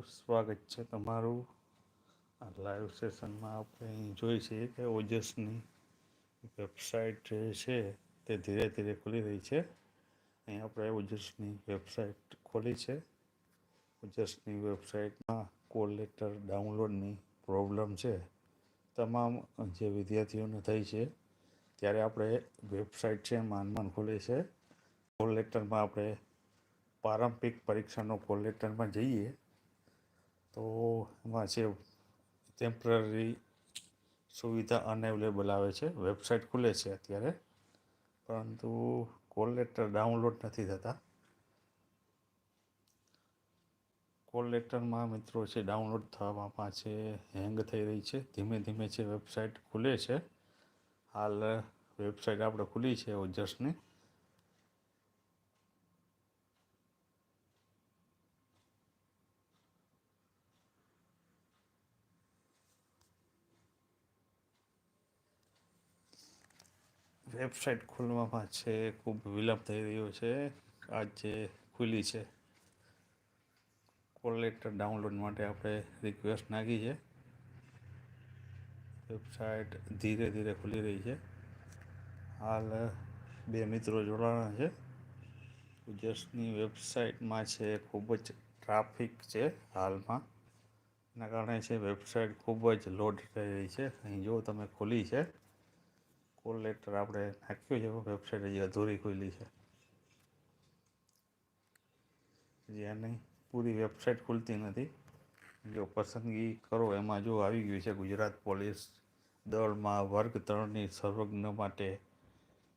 સ્વાગત છે. તમારું આ લાઈવ સેશનમાં આપણે અહીં જોઈ છીએ કે ઓજસની વેબસાઇટ જે છે તે ધીરે ધીરે ખુલી રહી છે. અહીં આપણે ઓજસની વેબસાઇટ ખોલી છે. ઓજસની વેબસાઇટમાં કોલ લેટર ડાઉનલોડની પ્રોબ્લેમ છે. તમામ જે વિદ્યાર્થીઓને થઈ છે ત્યારે આપણે વેબસાઇટ છે માન ખોલી ખુલે છે. કોલ લેટરમાં આપણે પારંપરિક પરીક્ષાનો કોલ લેટરમાં જઈએ તો એમાં જે ટેમ્પરરી સુવિધા અનએવેલેબલ આવે છે વેબસાઇટ ખુલે છે અત્યારે, પરંતુ કોલ લેટર ડાઉનલોડ નથી થતા. કોલ લેટરમાં મિત્રો છે ડાઉનલોડ થવામાં પાછે હેંગ થઈ રહી છે, ધીમે ધીમે છે વેબસાઇટ ખુલે છે, હાલ વેબસાઇટ આપણે ખુલી છે, ઓજસની. વેબસાઇટ ખોલવામાં છે, ખૂબ વિલંબ થઈ રહ્યો છે. આજ ખુલી છે કોલ લેટર ડાઉનલોડ માટે આપણે રિક્વેસ્ટ નાખી છે. વેબસાઇટ ધીરે ધીરે ખુલી રહી છે. હાલ બે મિત્રો જોડાણા છે. ઉજસની વેબસાઇટમાં છે, ખૂબ જ ટ્રાફિક છે હાલમાં. એના કારણે છે, વેબસાઇટ ખૂબ જ લોડ થઈ રહી છે. અહીં જો તમે ખુલી છે કોલ લેટર આપણે નાખ્યો છે વેબસાઇટ હજી અધૂરી ખુલી છે. હજી આની પૂરી વેબસાઇટ ખુલતી નથી. જો પસંદગી કરો, એમાં જો આવી ગયું છે ગુજરાત પોલીસ દળમાં વર્ગ ત્રણની સર્વજ્ઞ માટે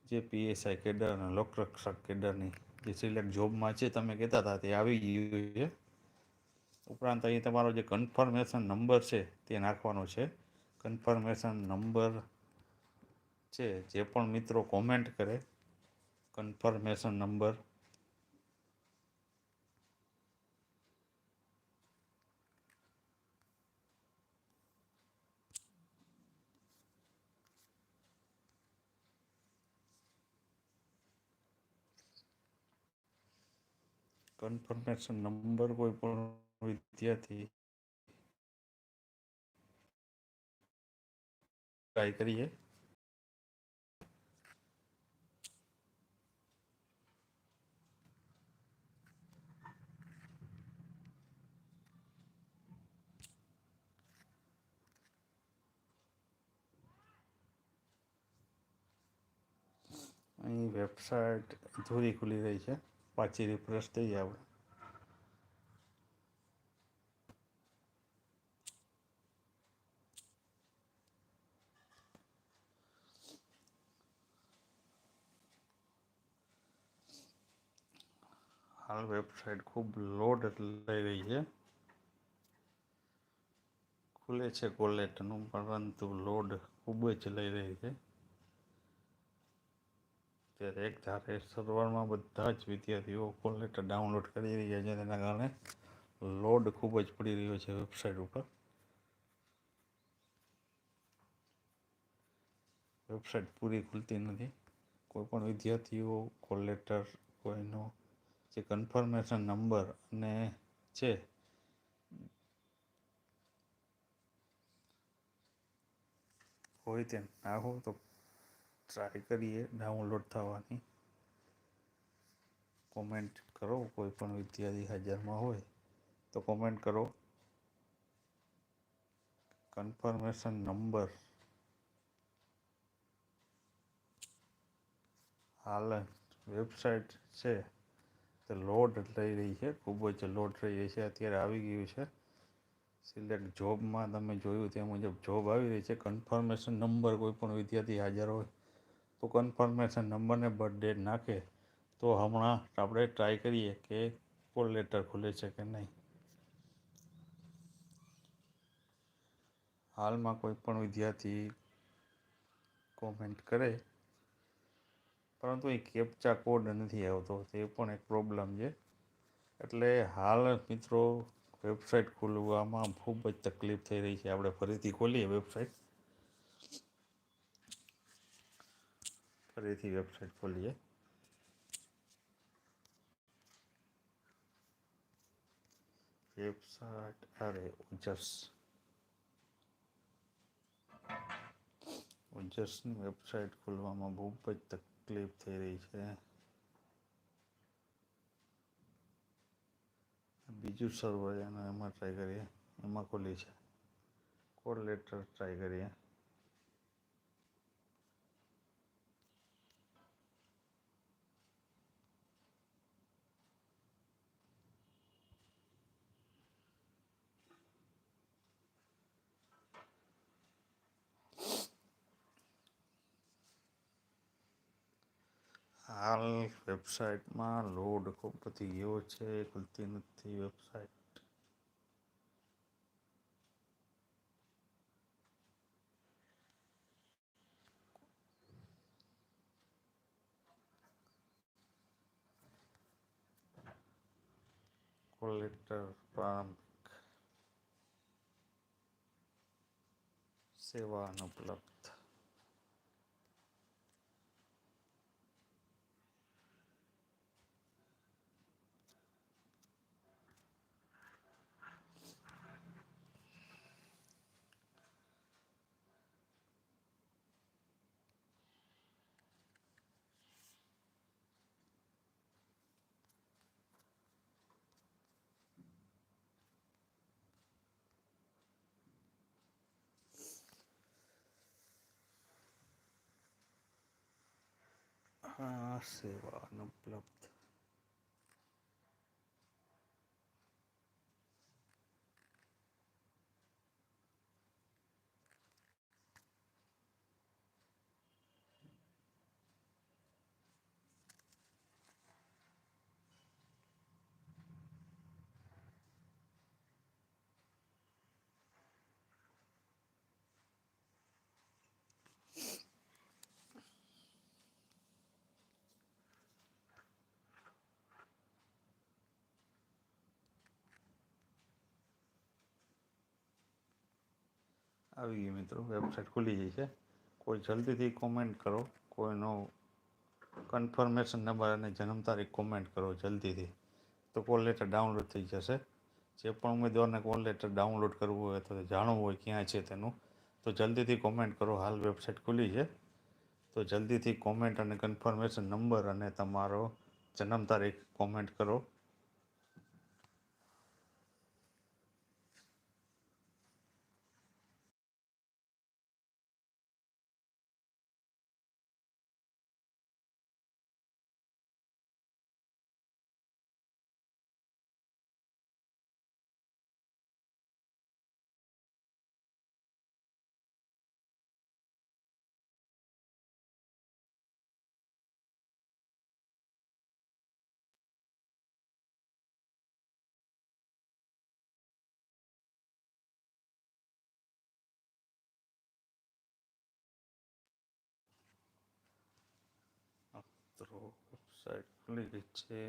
જે પીએસઆઈ કેડર અને લોકરક્ષક કેડરની જે સિલેક્ટ જોબમાં છે, તમે કહેતા હતા તે આવી ગયું છે. ઉપરાંત અહીં તમારો જે કન્ફર્મેશન નંબર છે તે નાખવાનો છે. કન્ફર્મેશન નંબર છે, જે પણ મિત્રો કોમેન્ટ કરે કન્ફર્મેશન નંબર કન્ફર્મેશન નંબર કોઈ પણ વિદ્યાર્થી ટ્રાય કરીએ. અહીં વેબસાઇટ અધૂરી ખુલી રહી છે. પાછી રિફ્રેશ થઈ આપણે. હાલ વેબસાઇટ ખૂબ લોડ લઈ રહી છે. ખુલે છે કોલેટનું પરંતુ લોડ ખૂબ જ લઈ રહી છે. ત્યારે એક ધારે સર્વરમાં બધા જ વિદ્યાર્થીઓ કોલ લેટર ડાઉનલોડ કરી રહ્યા છે તેના કારણે લોડ ખૂબ જ પડી રહ્યો છે વેબસાઇટ ઉપર. વેબસાઇટ પૂરી ખુલતી નથી. કોઈ પણ વિદ્યાર્થીઓ કોલ લેટર કોઈનો જે કન્ફર્મેશન નંબર અને છે હોય તેમ નાખો તો ટ્રાય કરીએ ડાઉનલોડ થવાની. કોમેન્ટ કરો, કોઈ પણ વિદ્યાર્થી હાજરમાં હોય, તો કોમેન્ટ કરો. કન્ફર્મેશન નંબર હાલ વેબસાઇટ છે, તે લોડ લઈ રહી છે, ખૂબ જ લોડ થઈ રહી છે, અત્યારે આવી ગયું છે. સિલેક્ટ જોબમાં તમે જોયું તે મુજબ જોબ આવી રહી છે કન્ફર્મેશન નંબર કોઈ પણ વિદ્યાર્થી હાજર હોય તો કન્ફર્મેશન નંબરને બર્થ નાખે, તો હમણાં આપણે ટ્રાય કરીએ કે કોલ લેટર ખુલે છે કે નહીં. હાલમાં કોઈ પણ વિદ્યાર્થી કોમેન્ટ કરે, પરંતુ એ કેપ્ચા કોડ નથી આવતો, તે પણ એક પ્રોબ્લેમ છે. એટલે હાલ મિત્રો વેબસાઇટ ખોલવામાં ખૂબ જ તકલીફ થઈ રહી છે. આપણે ફરીથી ખોલીએ વેબસાઇટ ફરીથી વેબસાઇટ ખોલીએ. વેબસાઇટ અરે ઓજસ ઓજસની વેબસાઇટ ખોલવામાં બહુ જ તકલીફ થઈ રહી છે. બીજું સર્વર એનો એમાં ટ્રાય કરીએ. એમાં ખોલી છે કોલ લેટર ટ્રાય કરીએ. હાલ વેબસાઇટમાં લોડ ખૂબ બધી ગયો છે ખુલતી નથી વેબસાઇટ. કોલેક્ટર પ્રારંભિક સેવા અનુપલબ્ધ આ સેવા આવી ગઈ મિત્રો વેબસાઇટ ખુલી ગઈ છે. કોઈ જલ્દીથી કોમેન્ટ કરો, કોઈનો કન્ફર્મેશન નંબર અને જન્મ તારીખ કોમેન્ટ કરો જલ્દીથી. તો કોલ લેટર ડાઉનલોડ થઈ જશે. જે પણ ઉમેદવારને કોલ લેટર ડાઉનલોડ કરવું હોય અથવા જાણવું હોય ક્યાં છે તેનું, તો જલ્દીથી કોમેન્ટ કરો. હાલ વેબસાઇટ ખુલી છે. તો જલ્દીથી કોમેન્ટ અને કન્ફર્મેશન નંબર અને તમારો જન્મ તારીખ કોમેન્ટ કરો. તો વેબસાઇટ ખુલી ગઈ છે.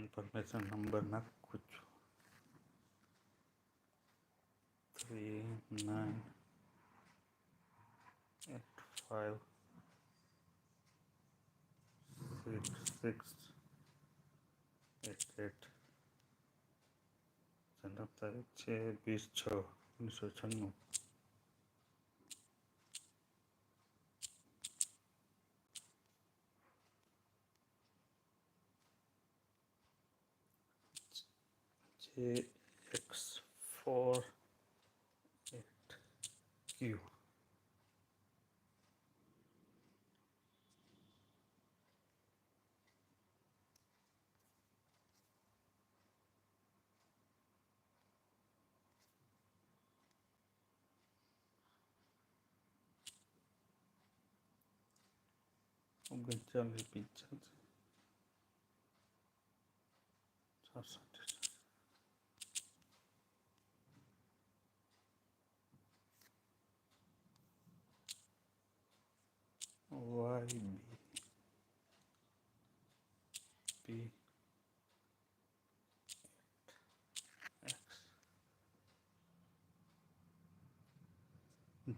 કન્ફર્મેશન નંબર નાખું છું three nine eight five six six eight eight જન્મ તારીખ છે વીસ છ, ઓગણીસો છન્નું. જે એક્સ ફોર એટ ક્યુ ઓગણચાલીસ પિંચાસી છાસઠ વાય બી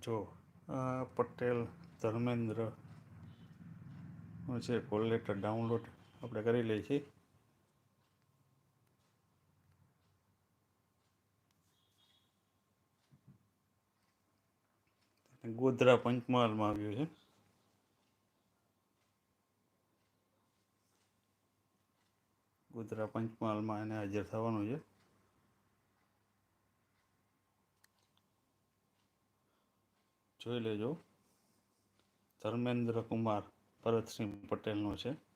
જો, આ પટેલ ધર્મેન્દ્ર છે કોલ લેટર ડાઉનલોડ આપણે કરી લઈએ છીએ. ગોધરા પંચમહાલમાં આવ્યું છે. ગોધરા પંચમહાલમાં એને હાજર થવાનું છે. જોઈ લેજો. ધર્મેન્દ્ર કુમાર ભરતસિંહ પટેલનો છે.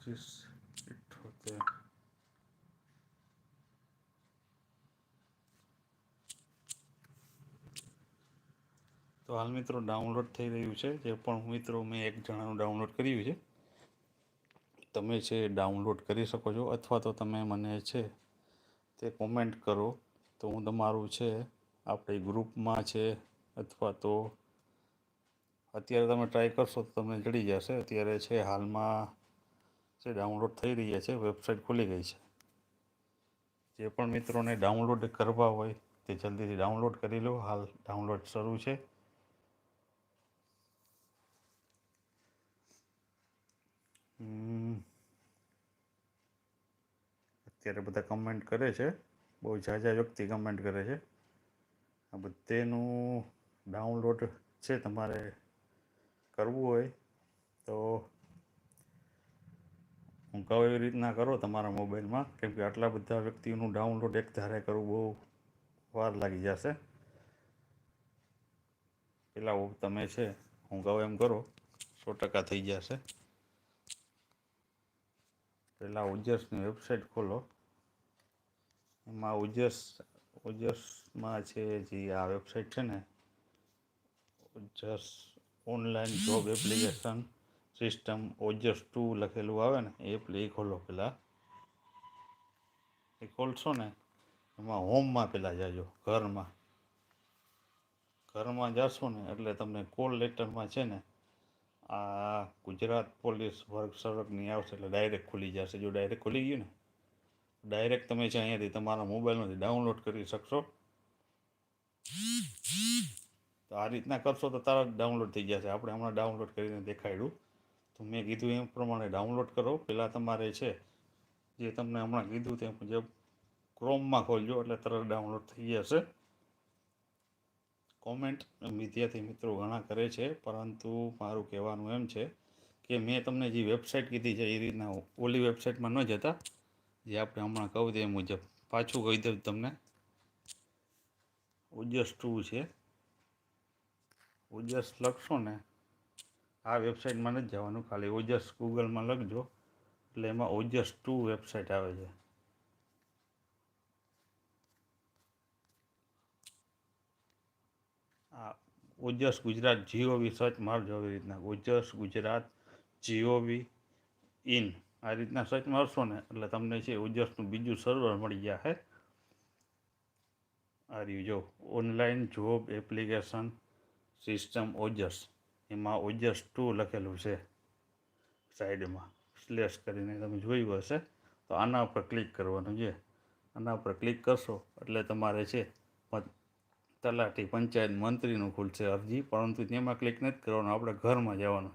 પચીસ ઇઠોતેર. તો હાલ મિત્રો ડાઉનલોડ થઈ રહ્યું છે. જે પણ મિત્રો મેં એક જણાનું ડાઉનલોડ કર્યું છે, તમે છે ડાઉનલોડ કરી શકો છો અથવા તો તમે મને છે તે કોમેન્ટ કરો. તો હું તમારું છે, આપણી ગ્રુપમાં છે અથવા તો અત્યારે તમે ટ્રાય કરશો તો તમને જડી જશે. અત્યારે છે હાલમાં જે ડાઉનલોડ થઈ રહ્યા છે વેબસાઇટ ખુલી ગઈ છે. જે પણ મિત્રોને ડાઉનલોડ કરવા હોય તે જલ્દીથી ડાઉનલોડ કરી લો. હાલ ડાઉનલોડ શરૂ છે. અત્યારે બધા કમેન્ટ કરે છે. બહુ ઝાઝા વ્યક્તિ કમેન્ટ કરે છે. આ બધેનું ડાઉનલોડ છે તમારે કરવું હોય તો હું કહું એવી રીતના કરો તમારા મોબાઈલમાં, કેમ કે આટલા બધા વ્યક્તિનું ડાઉનલોડ એક ધારે કરવું બહુ વાર લાગી જશે. પેલા તમે છે, હું કહું એમ કરો, સો ટકા થઈ જશે. પહેલાં ઓજસની વેબસાઇટ ખોલો. એમાં ઓજસ ઓજસમાં છે જે આ વેબસાઇટ છે ને OJAS online job application. System OJAS two લખેલું આવે ને, એ પ્લે ખોલો પહેલાં એ ખોલશો ને, એમાં હોમમાં પહેલાં જાજો, ઘરમાં. ઘરમાં જશો ને, એટલે તમને કોલ લેટરમાં છે ને, આ ગુજરાત પોલીસ વર્ગ સરકની આવશે, એટલે ડાયરેક્ટ ખુલી જશે. જો ડાયરેક્ટ ખુલી ગયું ને ડાયરેક્ટ તમે છે અહીંયાથી તમારા મોબાઈલમાંથી ડાઉનલોડ કરી શકશો. તો આ રીતના કરશો તો તરત ડાઉનલોડ થઈ જશે. આપણે હમણાં ડાઉનલોડ કરીને દેખાડ્યું. તો મેં કીધું એમ પ્રમાણે ડાઉનલોડ કરો. પહેલાં તમારે છે, જે તમને હમણાં કીધું તે મુજબ ક્રોમમાં ખોલજો, એટલે તરત ડાઉનલોડ થઈ જશે કોમેન્ટ વિદ્યાર્થી મિત્રો ઘણા કરે છે, પરંતુ મારું કહેવાનું એમ છે કે મેં તમને જે વેબસાઇટ કીધી છે, એ રીતના ઓલી વેબસાઇટમાં ન જતા. જે આપણે હમણાં કહું તે મુજબ. પાછું કહી દઉં તમને. ઓજસ ટુ છે. ઓજસ લખશો ને આ વેબસાઇટમાં નથી જવાનું ખાલી, ઓજસ ગૂગલમાં લખજો. એટલે એમાં ઓજસ ટુ વેબસાઇટ આવે છે. આ Ojas Gujarat G O V search મારજો આવી રીતના. Ojas Gujarat G O V in. આ રીતના સર્ચ મારશો ને, એટલે તમને છે ઓજસનું બીજું સર્વર મળી જશે આ રહ્યું જો online job application system Ojas. એમાં ઓજસ ટુ લખેલું છે સાઈડમાં. સ્લેશ કરીને તમે જોયું હશે, તો આના ઉપર ક્લિક કરવાનું છે. આના ઉપર ક્લિક કરશો એટલે તમારે છે તલાટી પંચાયત મંત્રીનું ખુલશે અરજી, પરંતુ તેમાં ક્લિક નથી કરવાનું. આપણે ઘરમાં જવાનું.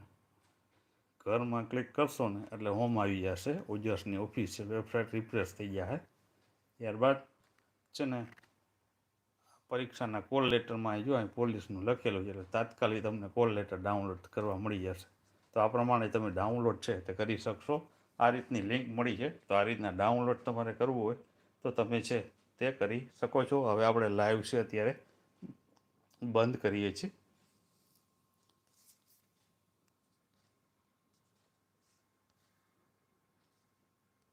ઘરમાં ક્લિક કરશો ને એટલે હોમ આવી જશે. ઓજસની ઓફિસ વેબસાઇટ રિફ્રેશ થઈ જશે ત્યારબાદ છે ને પરીક્ષાના કોલ લેટરમાં જો અહીં પોલીસનું લખેલું છે, એટલે તાત્કાલિક તમને કોલ લેટર ડાઉનલોડ કરવા મળી જશે. તો આ પ્રમાણે તમે ડાઉનલોડ છે તે કરી શકશો. આ રીતની લિંક મળી છે, તો આ રીતના ડાઉનલોડ તમારે કરવું હોય તો તમે છે તે કરી શકો છો. હવે આપણે લાઈવ છે અત્યારે, બંધ કરીએ છીએ.